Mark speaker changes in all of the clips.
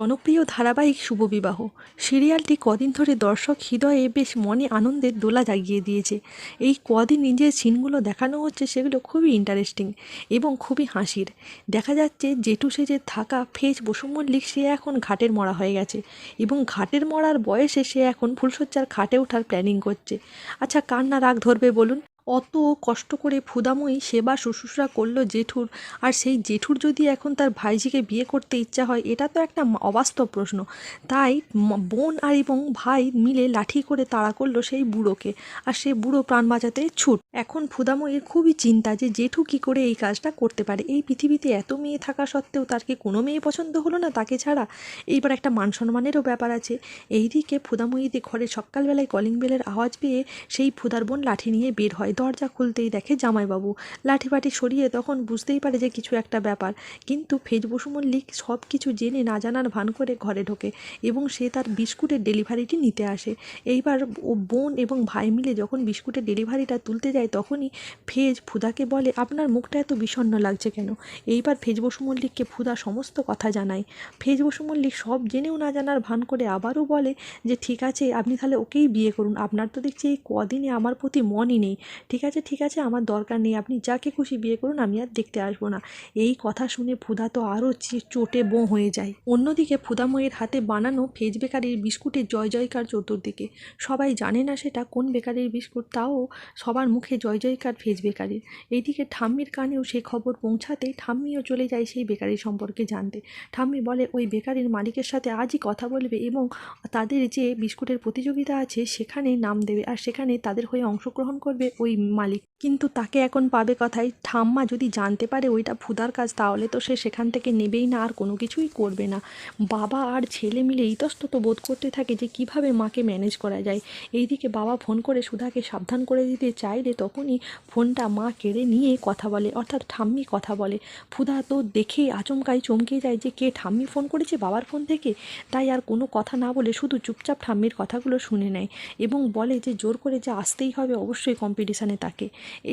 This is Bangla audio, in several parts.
Speaker 1: জনপ্রিয় ধারাবাহিক শুভবিবাহ সিরিয়ালটি কদিন ধরে দর্শক হৃদয়ে বেশ মনে আনন্দের দোলা জাগিয়ে দিয়েছে। এই কদিন যে সিনগুলো দেখানো হচ্ছে সেগুলো খুবই ইন্টারেস্টিং এবং খুবই হাসির। দেখা যাচ্ছে জেঠু সেজে থাকা ফেজ বসু মল্লিক সে এখন ঘাটের মরা হয়ে গেছে এবং ঘাটের মরার বয়সে সে এখন ফুলশয্যার খাটে ওঠার প্ল্যানিং করছে। আচ্ছা কার না রাগ ধরবে বলুন? অত কষ্ট করে ফুদাময়ী সেবা শ্বশুরা করল জেঠুর। আর সেই জেঠুর যদি এখন তার ভাইজিকে বিয়ে করতে ইচ্ছা হয়, এটা তো একটা অবাস্তব প্রশ্ন। তাই বোন আর এবং ভাই মিলে লাঠি করে তাড়া করল সেই বুড়োকে। আর সেই বুড়ো প্রাণ বাঁচাতে ছুট এখন ফুদাময়ীর খুবই চিন্তা যে জেঠু কি করে এই কাজটা করতে পারে। এই পৃথিবীতে এত মেয়ে থাকা সত্ত্বেও তার কি কোনো মেয়ে পছন্দ হলো না তাকে ছাড়া? এইবার একটা মান সম্মানেরও ব্যাপার আছে। এই এইদিকে ফুদাময়ীতে ঘরে সকালবেলায় কলিং বেলের আওয়াজ পেয়ে সেই ফুদার বোন লাঠি নিয়ে বের হয়। দরজা খুলতেই দেখে জামাইবাবু। লাঠি ফাঠি সরিয়ে তখন বুঝতেই পারে যে কিছু একটা ব্যাপার। কিন্তু ফেজ বসু মল্লিক সব কিছু জেনে না জানার ভান করে ঘরে ঢোকে এবং সে তার বিস্কুটের ডেলিভারিটি নিতে আসে। এইবার ও বোন এবং ভাই মিলে যখন বিস্কুটের ডেলিভারিটা তুলতে যায় তখনই ফেজ ফুদাকে বলে, আপনার মুখটা এত বিষণ্ণ লাগছে কেন? এইবার ফেজ বসু মল্লিককে ফুদা সমস্ত কথা জানায়। ফেজ বসু মল্লিক সব জেনেও না জানার ভান করে আবারও বলে যে, ঠিক আছে, আপনি তাহলে ওকেই বিয়ে করুন। আপনার তো দেখছি এই কদিনে আমার প্রতি মনই নেই। ঠিক আছে ঠিক আছে, আমার দরকার নেই। আপনি যাকে খুশি বিয়ে করুন, আমি আর দেখতে আসব না। এই কথা শুনে ফুদা তো আরও চোটে বোঁ হয়ে যায়। অন্যদিকে ফুদাময়ের হাতে বানানো ফেজ বেকারির বিস্কুটের জয় জয়কার চতুর্দিকে। সবাই জানে না সেটা কোন বেকারির বিস্কুট, তাও সবার মুখে জয় জয়কার ফেজ বেকারির। এইদিকে ঠাম্মির কানেও সে খবর পৌঁছাতেই ঠাম্মিও চলে যায় সেই বেকারি সম্পর্কে জানতে। ঠাম্মি বলে, ওই বেকারির মালিকের সাথে আজই কথা বলবে এবং তাদের যে বিস্কুটের প্রতিযোগিতা আছে সেখানে নাম দেবে আর সেখানে তাদের হয়ে অংশগ্রহণ করবে ওই মালিক। কিন্তু তাকে এখন পাবে কথায়, ঠাম্মা যদি জানতে পারে ওইটা ফুদার কাজ তাহলে তো সে সেখান থেকে নেবেই না আর কোনো কিছুই করবে না। বাবা আর ছেলে মিলে ইতস্তত বোধ করতে থাকে যে কীভাবে মাকে ম্যানেজ করা যায়। এইদিকে বাবা ফোন করে সুধাকে সাবধান করে দিতে চাইলে তখনই ফোনটা মা কেড়ে নিয়ে কথা বলে, অর্থাৎ ঠাম্মি কথা বলে। ফুদা তো দেখেই আচমকাই চমকে যায় যে, কে ঠাম্মি ফোন করেছে বাবার ফোন থেকে? তাই আর কোনো কথা না বলে শুধু চুপচাপ ঠাম্মির কথাগুলো শুনে নেয় এবং বলে যে, জোর করে যে আসতেই হবে অবশ্যই কম্পিটিশানে তাকে।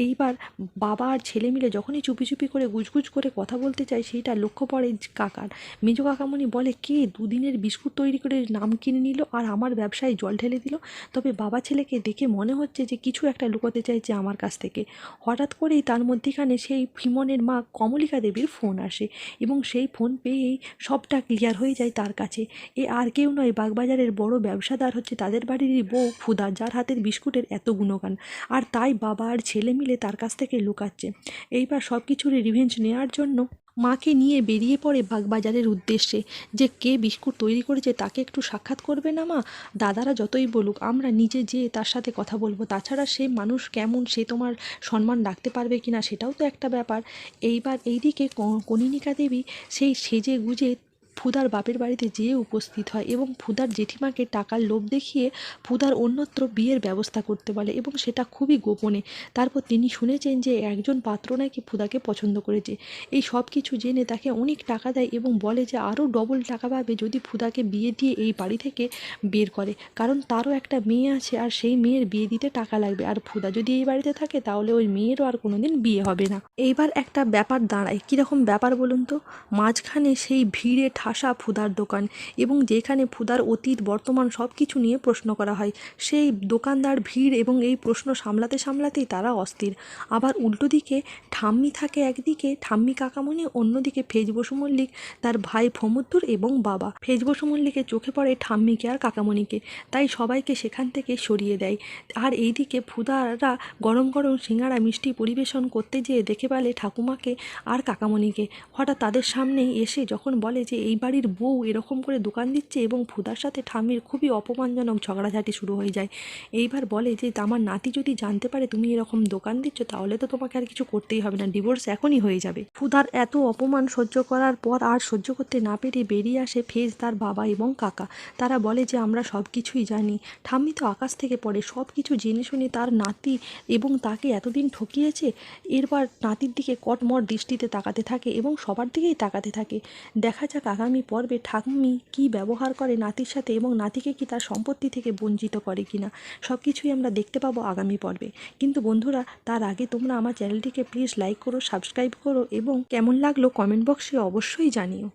Speaker 1: এইবার বাবা আর ছেলে মিলে যখনই চুপি চুপি করে গুজগুজ করে কথা বলতে চায়, সেইটা লক্ষ্য পড়ে কাকার। মেজো কাকামণি বলে, কে দুদিনের বিস্কুট তৈরি করে নাম কিনে নিল আর আমার ব্যবসায় জল ঢেলে দিল? তবে বাবা ছেলেকে দেখে মনে হচ্ছে যে, কিছু একটা লুকোতে চাইছে আমার কাছ থেকে। হঠাৎ করেই তার মধ্যেখানে সেই ভীমনের মা কমলিকা দেবীর ফোন আসে এবং সেই ফোন পেয়েই সবটা ক্লিয়ার হয়ে যায় তার কাছে। এ আর কেউ নয়, বাগবাজারের বড় ব্যবসাদার হচ্ছে তাদের বাড়িরই বউ ফুদা যার হাতের বিস্কুটের এত গুণগান। আর তাই বাবা আর ছেলে মিলে তার কাছ থেকে লুকাচ্ছে। এইবার সব কিছুরই রিভেঞ্জ নেওয়ার জন্য মাকে নিয়ে বেরিয়ে পড়ে বাগবাজারের উদ্দেশ্যে। যে কে বিস্কুট তৈরি করেছে তাকে একটু সাক্ষাৎ করবে না মা? দাদারা যতই বলুক, আমরা নিজে যেয়ে তার সাথে কথা বলব। তাছাড়া সে মানুষ কেমন, সে তোমার সম্মান রাখতে পারবে কি না সেটাও তো একটা ব্যাপার। এইবার এইদিকে কনিনিকা দেবী সেই সেজে গুজে ফুদার বাপের বাড়িতে যেয়ে উপস্থিত হয় এবং ফুদার জেঠিমাকে টাকার লোভ দেখিয়ে ফুদার অন্যত্র বিয়ের ব্যবস্থা করতে বলে এবং সেটা খুবই গোপনে। তারপর তিনি শুনেছেন যে একজন পাত্র নাকি ফুদাকে পছন্দ করেছে। এই সব কিছু জেনে তাকে অনেক টাকা দেয় এবং বলে যে আরও ডবল টাকা পাবে যদি ফুদাকে বিয়ে দিয়ে এই বাড়ি থেকে বের করে। কারণ তারও একটা মেয়ে আছে আর সেই মেয়ের বিয়ে দিতে টাকা লাগবে। আর ফুদা যদি এই বাড়িতে থাকে তাহলে ওই মেয়েরও আর কোনোদিন বিয়ে হবে না। এইবার একটা ব্যাপার দাঁড়ায়। কীরকম ব্যাপার বলুন তো? মাঝখানে সেই ভিড়ে ঠাসা ফুদার দোকান এবং যেখানে ফুদার অতীত, বর্তমান সব কিছু নিয়ে প্রশ্ন করা হয়। সেই দোকানদার ভিড় এবং এই প্রশ্ন সামলাতে সামলাতেই তারা অস্থির। আবার উল্টো দিকে ঠাম্মি থাকে একদিকে, ঠাম্মি কাকামণি অন্যদিকে ফেজ বসু মল্লিক, তার ভাই ফমুদ্দুর এবং বাবা। ফেজ বসু মল্লিকের চোখে পড়ে ঠাম্মিকে আর কাকামণিকে, তাই সবাইকে সেখান থেকে সরিয়ে দেয়। আর এইদিকে ফুদারা গরম গরম সিঙ্গারা মিষ্টি পরিবেশন করতে যেয়ে দেখে পেলে ঠাকুমাকে আর কাকামণিকে। হঠাৎ তাদের সামনেই এসে যখন বলে যে এই বাড়ির বউ এরকম করে দোকান দিচ্ছে এবং ফুদার সাথে ঠাম্মির খুবই অপমানজনক ঝগড়াঝাটি শুরু হয়ে যায়। এইবার বলে যে আমার নাতি যদি জানতে পারে তুমি এরকম দোকান দিচ্ছ, তাহলে তো তোমাকে আর কিছু করতেই হবে না। ডিভোর্স এখনই হয়ে যাবে। ফুদার এত অপমান সহ্য করার পর আর সহ্য করতে না পেরে বেরিয়ে আসে ফেজ তার বাবা এবং কাকা। তারা বলে যে, আমরা সব কিছুই জানি। ঠাম্মি তো আকাশ থেকে পড়ে। সব কিছু জেনে শুনে তার নাতি এবং তাকে এতদিন ঠকিয়েছে, এরপর নাতির দিকে কটমট দৃষ্টিতে তাকাতে থাকে এবং সবার দিকেই তাকাতে থাকে। দেখা যাক আগামী পর্বে ঠাকুমি কি ব্যবহার করে নাতির সাথে এবং নাতিকে কি তার সম্পত্তি থেকে বঞ্চিত করে কিনা সব কিছুই আমরা দেখতে পাবো আগামী পর্বে। কিন্তু বন্ধুরা, তার আগে তোমরা আমার চ্যানেলটিকে প্লিজ লাইক করো সাবস্ক্রাইব করো এবং কেমন লাগল কমেন্ট বক্সে অবশ্যই জানিও।